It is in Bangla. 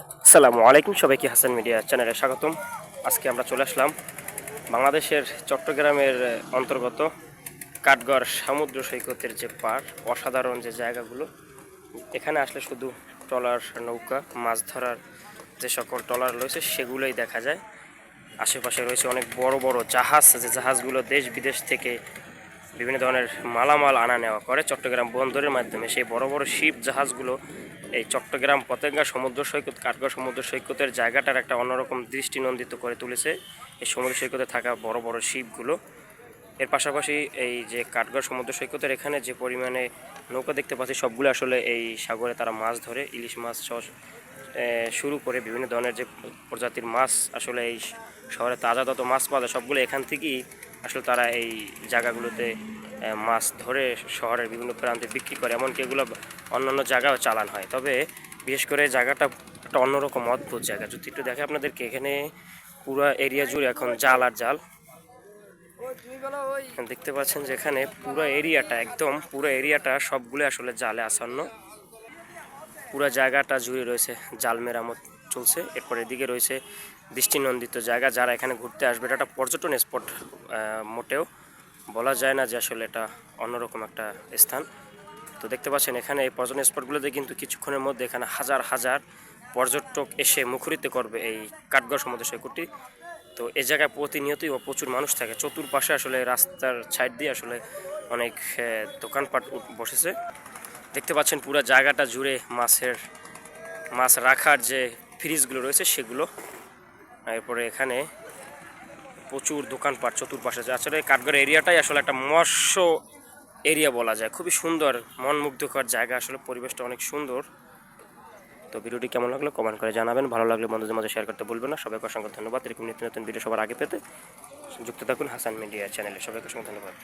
আসসালামু আলাইকুম সবাইকে হাসান মিডিয়া চ্যানেলে স্বাগতম। আজকে আমরা চলে আসলাম বাংলাদেশের চট্টগ্রামের অন্তর্গত কাঠগড় সমুদ্র সৈকতের যে পার, অসাধারণ যে জায়গাগুলো। এখানে আসলে শুধু ট্রলার নৌকা, মাছ ধরার যে সকল ট্রলার রয়েছে, সেগুলোই দেখা যায়। আশেপাশে রয়েছে অনেক বড় বড় জাহাজ, যে জাহাজগুলো দেশ বিদেশ থেকে বিভিন্ন ধরনের মালামাল আনা নেওয়া করে। চট্টগ্রাম বন্দরের মাধ্যমে সেই বড় বড় শিপ জাহাজগুলো এই চট্টগ্রাম পতেঙ্গা সমুদ্র সৈকত কাঠগড় সমুদ্র সৈকতের জায়গাটার একটা অন্যরকম দৃষ্টিনন্দিত করে তুলেছে। এই সমুদ্র সৈকতে থাকা বড় বড় শিপগুলো। এর পাশাপাশি এই যে কাঠগড় সমুদ্র সৈকতের এখানে যে পরিমাণে নৌকা দেখতে পাচ্ছি, সবগুলো আসলে এই সাগরে তারা মাছ ধরে, ইলিশ মাছ শুরু করে বিভিন্ন ধরনের যে প্রজাতির মাছ আসলে এই শহরে তাজা তত মাছ পাওয়া যায়, সবগুলো এখান থেকেই আসলে তারা এই জায়গাগুলোতে মাছ ধরে শহরের বিভিন্ন প্রান্তে বিক্রি করে, এমনকি এগুলো অন্যান্য জায়গাও চালান হয়। তবে বিশেষ করে জায়গাটা একটা অন্যরকম অদ্ভুত জায়গা। যদি একটু দেখে আপনাদেরকে, এখানে পুরো এরিয়া জুড়ে এখন জাল আর জাল। দেখতে পাচ্ছেন যে এখানে পুরো এরিয়াটা একদম, পুরো এরিয়াটা সবগুলো আসলে জালে আসন্ন। পুরো জায়গাটা জুড়ে রয়েছে জাল মেরামত চলছে। এরপর এদিকে রয়েছে দৃষ্টিনন্দিত জায়গা, যারা এখানে ঘুরতে আসবে। এটা একটা পর্যটন স্পট মোটেও। বলা যায় না যে আসলে এটা অন্যরকম একটা স্থান। তো দেখতে পাচ্ছেন এখানে এই পর্যটন স্পটগুলোতে কিন্তু কিছুক্ষণের মধ্যে এখানে হাজার হাজার পর্যটক এসে মুখরিত করবে এই কাঠগড় সমুদ্র সৈকতটি। তো এই জায়গায় প্রতিনিয়তই প্রচুর মানুষ থাকে। চতুর্পাশে আসলে রাস্তার সাইড দিয়ে আসলে অনেক দোকানপাট বসেছে। দেখতে পাচ্ছেন পুরো জায়গাটা জুড়ে মাছের, মাছ রাখার যে ফ্রিজগুলো রয়েছে সেগুলো। এরপরে এখানে প্রচুর দোকানপাট চতুর্পাশে আছে। আসলে কাঠগড় এরিয়াটাই আসলে একটা মৎস্য এরিয়া বলা যায়। খুবই সুন্দর মন মুগ্ধকর জায়গা। আসলে পরিবেশটা অনেক সুন্দর। তো ভিডিওটি কেমন লাগল কমেন্ট করে জানাবেন। ভালো লাগলে বন্ধুদের মধ্যে শেয়ার করতে বলবেন না। সবাইকে অসংখ্য ধন্যবাদ। এরকম নিত্য নতুন ভিডিও সবার আগে পেতে যুক্ত থাকুন হাসান মিডিয়া চ্যানেলে। সবাইকে অসংখ্য ধন্যবাদ।